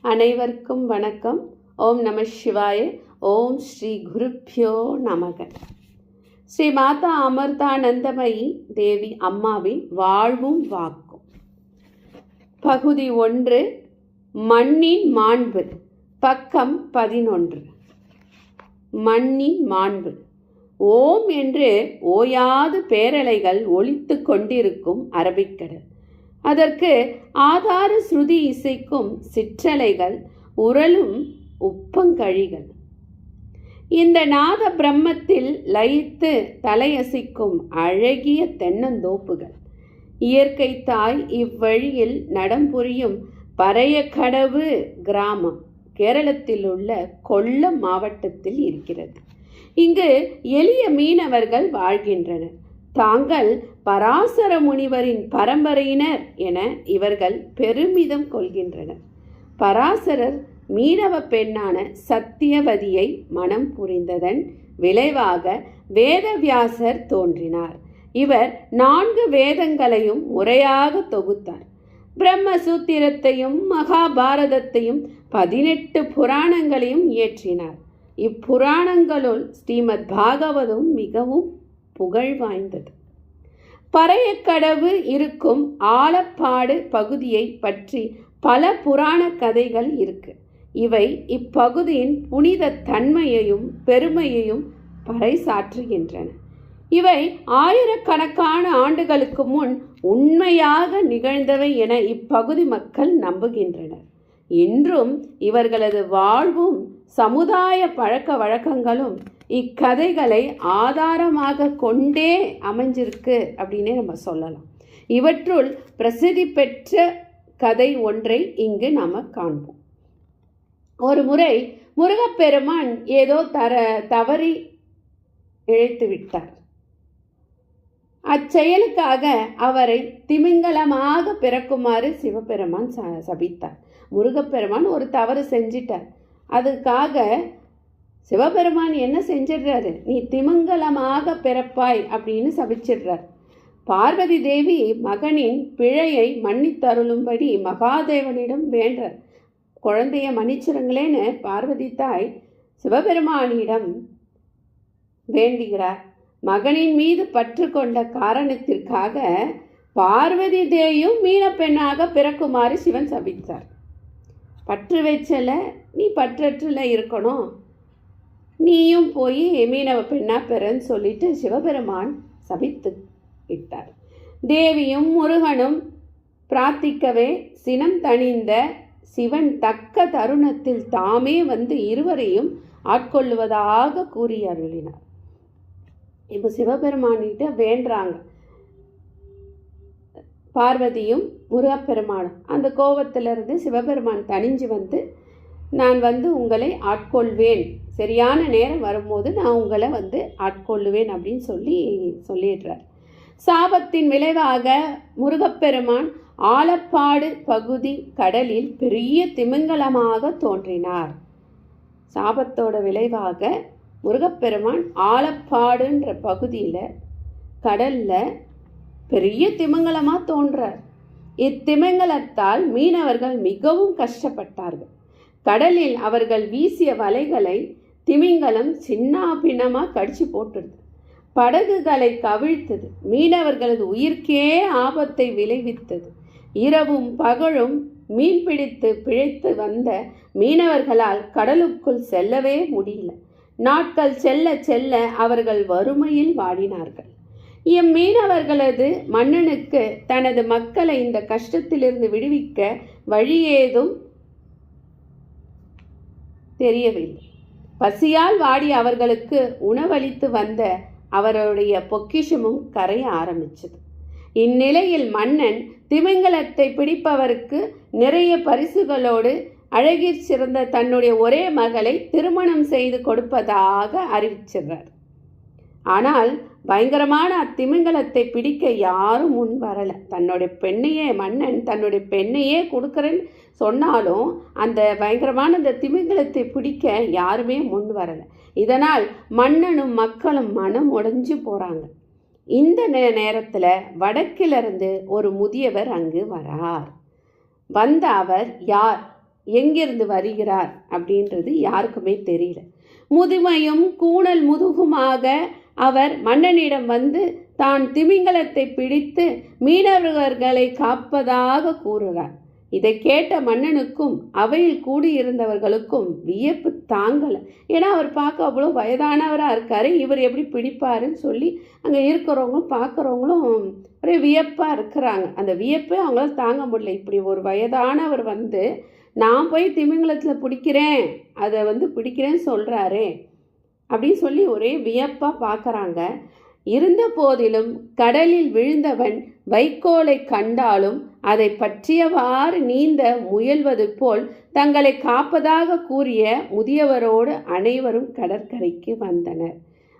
அனைவருக்கும் வணக்கம். ஓம் நம சிவாய. ஓம் ஸ்ரீ குருப்பியோ நமக. ஸ்ரீ மாதா அமிர்தானந்தமயி தேவி அம்மாவின் வாழ்வும் வாக்கும். பகுதி ஒன்று மண்ணின் மாண்பு. பக்கம் பதினொன்று. மண்ணின் மாண்பு. ஓம் என்று ஓயாது பேரலைகள் ஒழித்து கொண்டிருக்கும் அரபிக்கடல். அதற்கு ஆதார ஸ்ருதி இசைக்கும் சிற்றலைகள் உரலும் உப்பங்கழிகள். இந்த நாத பிரம்மத்தில் லயித்து தலையசிக்கும் அழகிய தென்னந்தோப்புகள். இயற்கை தாய் இவ்வழியில் நடம்புரியும் பறையக்கடவு கிராமம் கேரளத்தில் உள்ள கொல்லம் மாவட்டத்தில் இருக்கிறது. இங்கு எளிய மீனவர்கள் வாழ்கின்றனர். தாங்கள் பராசர முனிவரின் பரம்பரையினர் என இவர்கள் பெருமிதம் கொள்கின்றனர். பராசரர் மீனவ பெண்ணான சத்தியவதியை மனம் புரிந்ததன் விளைவாக வேதவியாசர் தோன்றினார். இவர் நான்கு வேதங்களையும் முறையாக தொகுத்தார். பிரம்மசூத்திரத்தையும் மகாபாரதத்தையும் பதினெட்டு புராணங்களையும் இயற்றினார். இப்புராணங்களுள் ஸ்ரீமத் பாகவதும் மிகவும் புகழ் வாய்ந்தது. பறையக்கடவு இருக்கும் ஆலப்பாடு பகுதியை பற்றி பல புராண கதைகள் இருக்கு. இவை இப்பகுதியின் புனித தன்மையையும் பெருமையையும் பறைசாற்றுகின்றன. இவை ஆயிரக்கணக்கான ஆண்டுகளுக்கு முன் உண்மையாக நிகழ்ந்தவை என இப்பகுதி மக்கள் நம்புகின்றனர். இன்றும் இவர்களது வாழ்வும் சமுதாய பழக்க வழக்கங்களும் இக்கதைகளை ஆதாரமாக கொண்டே அமைஞ்சிருக்கு அப்படின்னே நம்ம சொல்லலாம். இவற்றுள் பிரசித்தி பெற்ற கதை ஒன்றை இங்கு நாம் காண்போம். ஒரு முறை முருகப்பெருமான் ஏதோ தர தவறி இழைத்து விட்டார். அச்செயலுக்காக அவரை திமிங்கலமாக பிறக்குமாறு சிவபெருமான் ச சபித்தார். முருகப்பெருமான் ஒரு தவறு செஞ்சிட்டார். அதுக்காக சிவபெருமான் என்ன செஞ்சிடுறாரு? நீ திமிங்கலமாக பிறப்பாய் அப்படின்னு சபிச்சிடுறார். பார்வதி தேவி மகனின் பிழையை மன்னித்தருளும்படி மகாதேவனிடம் வேண்டார். குழந்தைய மன்னிச்சிருங்களேன்னு பார்வதி தாய் சிவபெருமானிடம் வேண்டுகிறார். மகனின் மீது பற்று கொண்ட காரணத்திற்காக பார்வதி தேயும் மீன பெண்ணாக பிறக்குமாறு சிவன் சபித்தார். பற்று வச்சல நீ பற்றற்றில் இருக்கணும். நீயும் போய் மீனவ பெண்ணா பெறன்னு சொல்லிட்டு சிவபெருமான் சபித்து விட்டார். தேவியும் முருகனும் பிரார்த்திக்கவே சினம் தணிந்த சிவன் தக்க தருணத்தில் தாமே வந்து இருவரையும் ஆட்கொள்ளுவதாக கூறி அருளினார். இப்போ சிவபெருமானிட்ட வேண்டுறாங்க பார்வதியும் முருகப்பெருமானும் அந்த கோபத்திலிருந்து சிவபெருமான் தணிஞ்சு வந்து நான் வந்து உங்களை ஆட்கொள்வேன். சரியான நேரம் வரும்போது நான் உங்களை வந்து ஆட்கொள்ளுவேன் அப்படின்னு சொல்லி சொல்லிடுறார். சாபத்தின் விளைவாக முருகப்பெருமான் ஆலப்பாடு பகுதி கடலில் பெரிய திமிங்கலமாக தோன்றினார். சாபத்தோட விளைவாக முருகப்பெருமான் ஆலப்பாடுன்ற பகுதியில் கடலில் பெரிய திமிங்கலமாக தோன்றார். இத்திமிங்கலத்தால் மீனவர்கள் மிகவும் கஷ்டப்பட்டார்கள். கடலில் அவர்கள் வீசிய வலைகளை திமிங்கலம் சின்னாபின்னமாக கடிச்சு போட்டுடுது. படகுகளை கவிழ்த்தது. மீனவர்களது உயிர்க்கே ஆபத்தை விளைவித்தது. இரவும் பகலும் மீன்பிடித்து பிழைத்து வந்த மீனவர்களால் கடலுக்குள் செல்லவே முடியல. நாட்கள் செல்ல செல்ல அவர்கள் வறுமையில் வாடினார்கள். இம்மீனவர்களது மன்னனுக்கு தனது மக்களை இந்த கஷ்டத்திலிருந்து விடுவிக்க வழியேதும் தெரியவில்லை. பசியால் வாடி அவர்களுக்கு உணவளித்து வந்த அவருடைய பொக்கிஷமும் கரைய ஆரம்பிச்சது. இந்நிலையில் மன்னன் திமிங்கலத்தை பிடிப்பவருக்கு நிறைய பரிசுகளோடு அழகிற் சிறந்த தன்னுடைய ஒரே மகளை திருமணம் செய்து கொடுப்பதாக அறிவிச்சிடுறார் ஆனால் பயங்கரமான அத்திமிங்கலத்தை பிடிக்க யாரும் முன் வரலை. தன்னுடைய பெண்ணையே மன்னன் தன்னுடைய பெண்ணையே கொடுக்குறேன்னு சொன்னாலும் அந்த பயங்கரமான அந்த திமிங்கலத்தை பிடிக்க யாருமே முன் வரலை. இதனால் மன்னனும் மக்களும் மனம் உடைஞ்சு போகிறாங்க இந்த நே நேரத்தில் வடக்கிலிருந்து ஒரு முதியவர் அங்கு வரார். வந்த அவர் யார்? எங்கிருந்து வருகிறார்? அப்படின்றது யாருக்குமே தெரியல. முதுமையும் கூணல் முதுகுமாக அவர் மன்னனிடம் வந்து தான் திமிங்கலத்தை பிடித்து மீனவர்களை காப்பதாக கூறுகிறார். இதை கேட்ட மன்னனுக்கும் அவையில் கூடியிருந்தவர்களுக்கும் வியப்பு தாங்கலை. ஏன்னா அவர் பார்க்க அவ்வளோ வயதானவராக இருக்காரு. இவர் எப்படி பிடிப்பாருன்னு சொல்லி அங்கே இருக்கிறவங்களும் பார்க்குறவங்களும் ஒரே வியப்பாக இருக்கிறாங்க. அந்த வியப்பே அவங்களால தாங்க முடியல. இப்படி ஒரு வயதானவர் வந்து நான் போய் திமிங்கலத்தில் பிடிக்கிறேன். அதை வந்து பிடிக்கிறேன்னு சொல்கிறாரே அப்படின்னு சொல்லி ஒரே வியப்பாக பார்க்குறாங்க. இருந்த போதிலும் கடலில் விழுந்தவன் வைக்கோலை கண்டாலும் அதை பற்றியவாறு நீந்த முயல்வது போல் தங்களை காப்பதாக கூறிய முதியவரோடு அனைவரும் கடற்கரைக்கு வந்தனர்.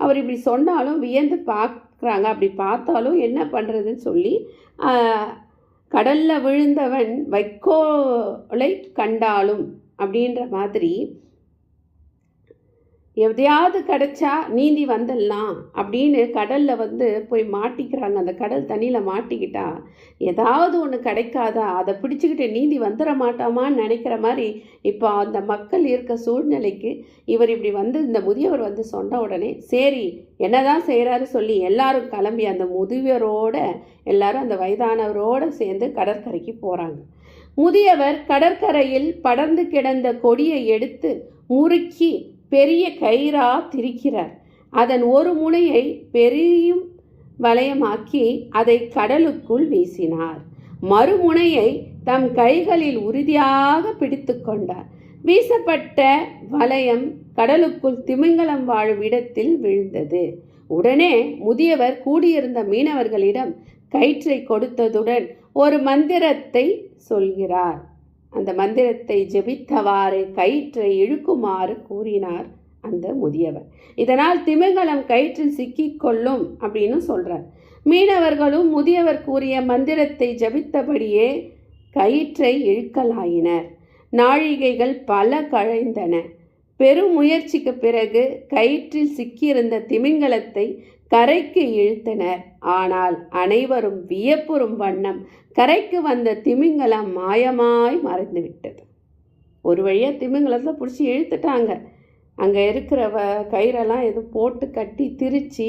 அவர் இப்படி சொன்னாலும் வியந்து பார்க்குறாங்க. அப்படி பார்த்தாலும் என்ன பண்ணுறதுன்னு சொல்லி கடலில் விழுந்தவன் வைக்கோலை கண்டாலும் அப்படின்ற மாதிரி எதையாவது கிடைச்சா நீந்தி வந்துடலாம் அப்படின்னு கடலில் வந்து போய் மாட்டிக்கிறாங்க. அந்த கடல் தண்ணியில் மாட்டிக்கிட்டா ஏதாவது ஒன்று கிடைக்காதா? அதை பிடிச்சிக்கிட்டு நீந்தி வந்துட மாட்டாமான்னு நினைக்கிற மாதிரி இப்போ அந்த மக்கள் இருக்க சூழ்நிலைக்கு இவர் இப்படி வந்து இந்த முதியவர் வந்து சொன்ன உடனே சரி என்னதான் செய்கிறாரு சொல்லி எல்லாரும் கிளம்பி அந்த முதியவரோட எல்லாரும் அந்த வயதானவரோடு சேர்ந்து கடற்கரைக்கு போகிறாங்க முதியவர் கடற்கரையில் படர்ந்து கிடந்த கொடியை எடுத்து முறுக்கி பெரிய கயிறா திரிக்கிறார். அதன் ஒரு முனையை பெரியும் வளையமாக்கி அதை கடலுக்குள் வீசினார். மறுமுனையை தம் கைகளில் உறுதியாக பிடித்து கொண்டார். வீசப்பட்ட வளையம் கடலுக்குள் திமிங்கலம் வாழும் இடத்தில் விழுந்தது. உடனே முதியவர் கூடியிருந்த மீனவர்களிடம் கயிற்றை கொடுத்ததுடன் ஒரு மந்திரத்தை சொல்கிறார். அந்த மந்திரத்தை ஜெபித்தவாறு கயிற்றை இழுக்குமாறு கூறினார் அந்த முதியவர். இதனால் திமிங்கலம் கயிற்றில் சிக்கிக்கொள்ளும் அப்படின்னு சொல்றார். மீனவர்களும் முதியவர் கூறிய மந்திரத்தை ஜபித்தபடியே கயிற்றை இழுக்கலாயினர். நாழிகைகள் பல கழைந்தன. பெரும் முயற்சிக்கு பிறகு கயிற்றில் சிக்கியிருந்த திமிங்கலத்தை கரைக்கு இழுத்தனர். ஆனால் அனைவரும் வியப்புறும் வண்ணம் கரைக்கு வந்த திமிங்கலம் மாயமாய் மறைந்துவிட்டது. ஒரு வழியாக திமிங்கலத்தை பிடிச்சி இழுத்துட்டாங்க. அங்கே இருக்கிற வ கயிறெல்லாம் எதுவும் போட்டு கட்டி திரிச்சு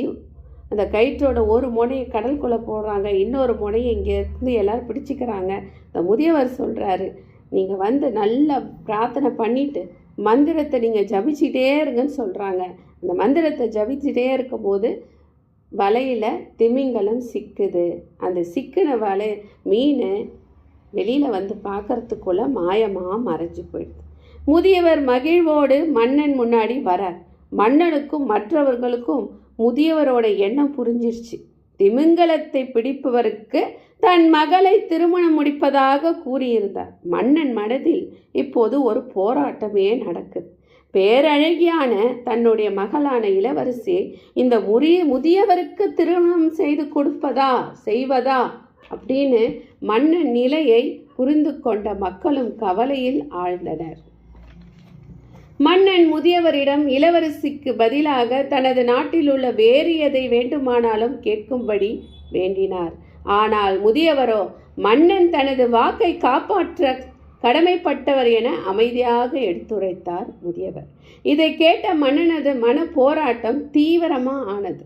அந்த கயிற்றோட ஒரு முனையை கடல்குள்ளே போடுறாங்க. இன்னொரு முனையை இங்கேருந்து எல்லோரும் பிடிச்சிக்கிறாங்க. இந்த முதியவர் சொல்கிறாரு நீங்கள் வந்து நல்லா பிரார்த்தனை பண்ணிவிட்டு மந்திரத்தை நீங்கள் ஜபிச்சிட்டே இருங்கன்னு சொல்கிறாங்க அந்த மந்திரத்தை ஜபிச்சிட்டே இருக்கும்போது வலையில் திமிங்கலம் சிக்குது. அந்த சிக்கின வலை மீன் வெளியில் வந்து பார்க்கறதுக்குள்ள மாயமாக மறைஞ்சு போயிடுது. முதியவர் மகிழ்வோடு மன்னன் முன்னாடி வரார். மன்னனுக்கும் மற்றவர்களுக்கும் முதியவரோட எண்ணம் புரிஞ்சிருச்சு. திமிங்கலத்தை பிடிப்பவருக்கு தன் மகளை திருமணம் முடிப்பதாக கூறியிருந்தார். மன்னன் மனதில் இப்போது ஒரு போராட்டமே நடக்குது. பேரழகியான தன்னுடைய மகளான இளவரசி இந்த முறிய முதியவருக்கு திருமணம் செய்து கொடுப்பதா செய்வதா? அப்படின்னு மன்னன் நிலையை புரிந்து கொண்ட மக்களும் கவலையில் ஆழ்ந்தனர். மன்னன் முதியவரிடம் இளவரசிக்கு பதிலாக தனது நாட்டில் உள்ள வேறு எதை வேண்டுமானாலும் கேட்கும்படி வேண்டினார். ஆனால் முதியவரோ மன்னன் தனது வாக்கை காப்பாற்ற கடமைப்பட்டவர் என அமைதியாக எடுத்துரைத்தார் முதியவர். இதை கேட்ட மன்னனது மன போராட்டம் தீவிரமாக ஆனது.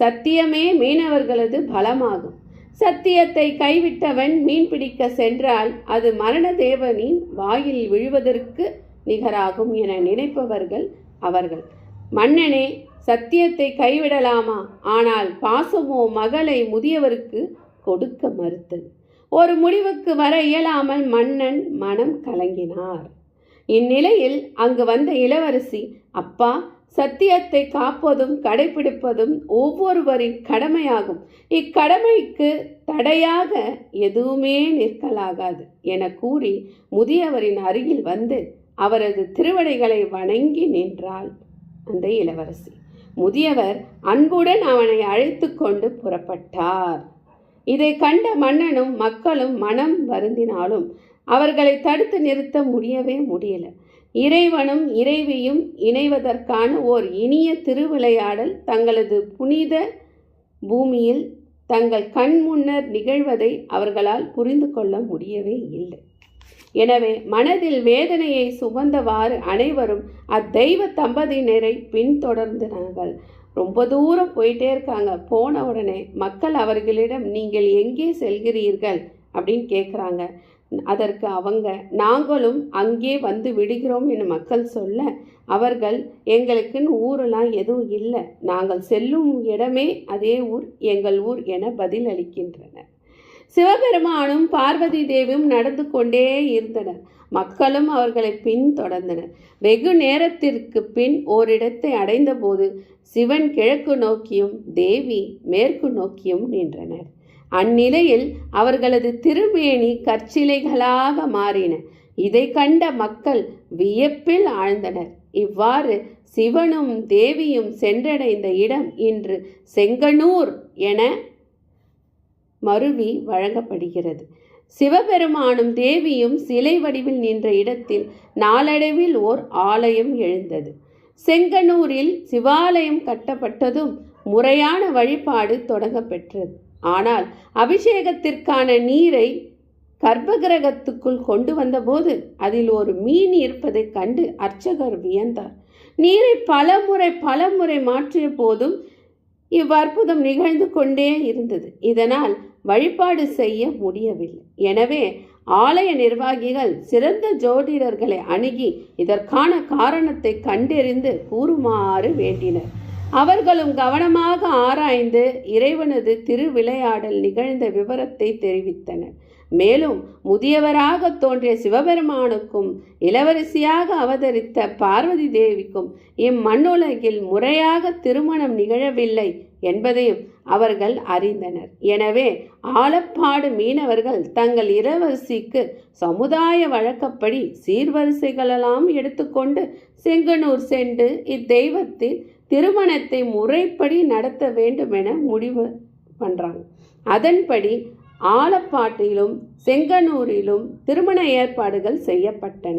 சத்தியமே மீனவர்களது பலமாகும். சத்தியத்தை கைவிட்டவன் மீன் பிடிக்க சென்றால் அது மரண தேவனின் வாயில் விழுவதற்கு நிகராகும் என நினைப்பவர்கள் அவர்கள். மன்னனே சத்தியத்தை கைவிடலாமா? ஆனால் பாசமோ மகளை முதியவருக்கு கொடுக்க மறுத்தது. ஒரு முடிவுக்கு வர இயலாமல் மன்னன் மனம் கலங்கினார். இந்நிலையில் அங்கு வந்த இளவரசி அப்பா சத்தியத்தை காப்பதும் கடைபிடிப்பதும் ஒவ்வொருவரின் கடமையாகும். இக்கடமைக்கு தடையாக எதுவுமே நிற்கலாகாது என கூறி முதியவரின் அருகில் வந்து அவரது திருவடைகளை வணங்கி நின்றாள் அந்த இளவரசி. முதியவர் அன்புடன் அவனை அழைத்து கொண்டு புறப்பட்டார். இதை கண்ட மன்னனும் மக்களும் மனம் வருந்தினாலும் அவர்களை தடுத்து நிறுத்த முடியவே முடியல. இறைவனும் இறைவியும் இணைவதற்கான ஓர் இனிய திருவிளையாடல் தங்களது புனித பூமியில் தங்கள் கண் முன்னர் நிகழ்வதை அவர்களால் புரிந்து கொள்ள முடியவே இல்லை. எனவே மனதில் வேதனையை சுமந்தவாறு அனைவரும் அத்தெய்வ தம்பதியினரை பின்தொடர்ந்தனார்கள். ரொம்ப தூரம் போயிட்டே இருக்காங்க. போன உடனே மக்கள் அவர்களிடம் நீங்கள் எங்கே செல்கிறீர்கள்? அப்படின்னு கேட்குறாங்க அதற்கு அவங்க நாங்களும் அங்கே வந்து விடுகிறோம் என மக்கள் சொல்ல அவர்கள் எங்களுக்குன்னு ஊரெல்லாம் எதுவும் இல்லை. நாங்கள் செல்லும் இடமே அதே ஊர் எங்கள் ஊர் என பதில் அளிக்கின்றனர் சிவபெருமானும் பார்வதி தேவியும் நடந்து கொண்டே இருந்தனர். மக்களும் அவர்களை பின்தொடர்ந்தனர் வெகு நேரத்திற்கு பின் ஓரிடத்தை அடைந்தபோது சிவன் கிழக்கு நோக்கியும் தேவி மேற்கு நோக்கியும் நின்றனர். அந்நிலையில் அவர்களது திருமேனி கற்சிலைகளாக மாறின. இதை கண்ட மக்கள் வியப்பில் ஆழ்ந்தனர். இவ்வாறு சிவனும் தேவியும் சென்றடைந்த இடம் இன்று செங்கனூர் என மருவி வழங்கப்படுகிறது. சிவபெருமானும் தேவியும் சிலை வடிவில் நின்ற இடத்தில் நாளடைவில் ஓர் ஆலயம் எழுந்தது. செங்கனூரில் சிவாலயம் கட்டப்பட்டதும் முறையான வழிபாடு தொடங்கப்பெற்றது. ஆனால் அபிஷேகத்திற்கான நீரை கர்ப்பகிரகத்துக்குள் கொண்டு வந்தபோது அதில் ஒரு மீன் இருப்பதைக் கண்டு அர்ச்சகர் வியந்தார். நீரை பலமுறை பலமுறை மாற்றிய போதும் இவ்வற்புதம் நிகழ்ந்து கொண்டே இருந்தது. இதனால் வழிபாடு செய்ய முடியவில்லை. எனவே ஆலய நிர்வாகிகள் சிறந்த ஜோதிடர்களை அணுகி இதற்கான காரணத்தை கண்டறிந்து கூறுமாறு வேண்டினர். அவர்களும் கவனமாக ஆராய்ந்து இறைவனது திருவிளையாடல் நிகழ்ந்த விவரத்தை தெரிவித்தனர். மேலும் முதியவராக தோன்றிய சிவபெருமானுக்கும் இளவரசியாக அவதரித்த பார்வதி தேவிக்கும் இம்மண்ணுலகில் முறையாக திருமணம் நிகழவில்லை என்பதையும் அவர்கள் அறிந்தனர். எனவே ஆலப்பாடு மீனவர்கள் தங்கள் இளவரசிக்கு சமுதாய வழக்கப்படி சீர்வரிசைகளெல்லாம் எடுத்துக்கொண்டு செங்கனூர் சென்று இத்தெய்வத்தின் திருமணத்தை முறைப்படி நடத்த வேண்டும் என முடிவு பண்ணுறாங்க அதன்படி ஆலப்பாட்டிலும் செங்கனூரிலும் திருமண ஏற்பாடுகள் செய்யப்பட்டன.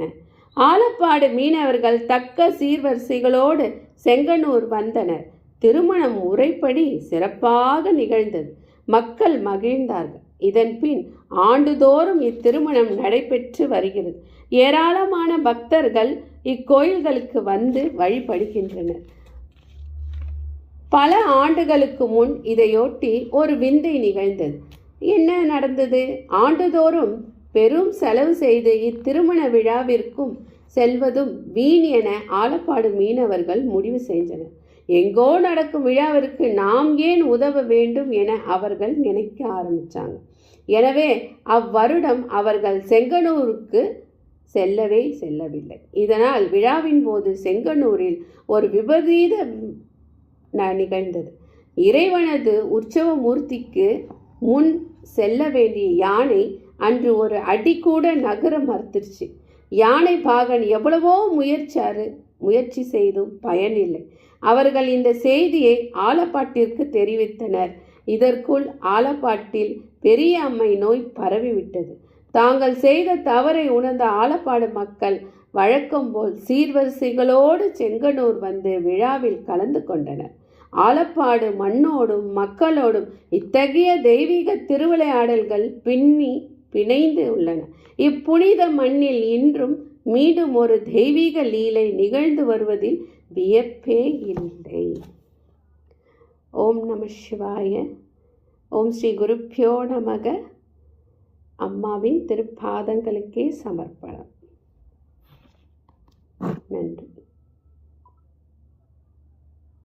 ஆலப்பாடு மீனவர்கள் தக்க சீர்வரிசைகளோடு செங்கனூர் வந்தனர். திருமணம் உரைப்படி சிறப்பாக நிகழ்ந்தது. மக்கள் மகிழ்ந்தார்கள். இதன் பின் ஆண்டுதோறும் இத்திருமணம் நடைபெற்று வருகிறது. ஏராளமான பக்தர்கள் இக்கோயில்களுக்கு வந்து வழிபடுகின்றனர். பல ஆண்டுகளுக்கு முன் இதையொட்டி ஒரு விந்தை நிகழ்ந்தது. என்ன நடந்தது? ஆண்டுதோறும் பெரும் செலவு செய்து இத்திருமண விழாவிற்கும் செல்வதும் வீண் என ஆலப்பாடு மீனவர்கள் முடிவு செய்தனர். எங்கோ நடக்கும் விழாவிற்கு நாம் ஏன் உதவ வேண்டும் என அவர்கள் நினைக்க ஆரம்பித்தாங்க எனவே அவ்வருடம் அவர்கள் செங்கனூருக்கு செல்லவே செல்லவில்லை. இதனால் விழாவின் போது செங்கனூரில் ஒரு விபரீத நிகழ்ந்தது. இறைவனது உற்சவ மூர்த்திக்கு முன் செல்ல வேண்டிய யானை அன்று ஒரு அடி கூட நகர மறுத்துருச்சு யானை பாகன் எவ்வளவோ முயற்சாரு முயற்சி செய்தும் பயனில்லை. அவர்கள் இந்த செய்தியை ஆலப்பாட்டிற்கு தெரிவித்தனர். இதற்குள் ஆலப்பாட்டில் பெரிய அம்மை நோய் பரவிவிட்டது. தாங்கள் செய்த தவறை உணர்ந்த ஆலப்பாடு மக்கள் வழக்கம் போல் சீர்வரிசைகளோடு செங்கனூர் வந்து விழாவில் கலந்து கொண்டனர். ஆலப்பாடு மண்ணோடும் மக்களோடும் இத்தகைய தெய்வீக திருவிளையாடல்கள் பின்னி பிணைந்து உள்ளன. இப்புனித மண்ணில் இன்றும் மீண்டும் ஒரு தெய்வீக லீலை நிகழ்ந்து வருவதில் வியப்பே இல்லை. ஓம் நம சிவாய. ஓம் ஸ்ரீ குருப்பியோ நமக. அம்மாவின் திருப்பாதங்களுக்கே சமர்ப்பணம்.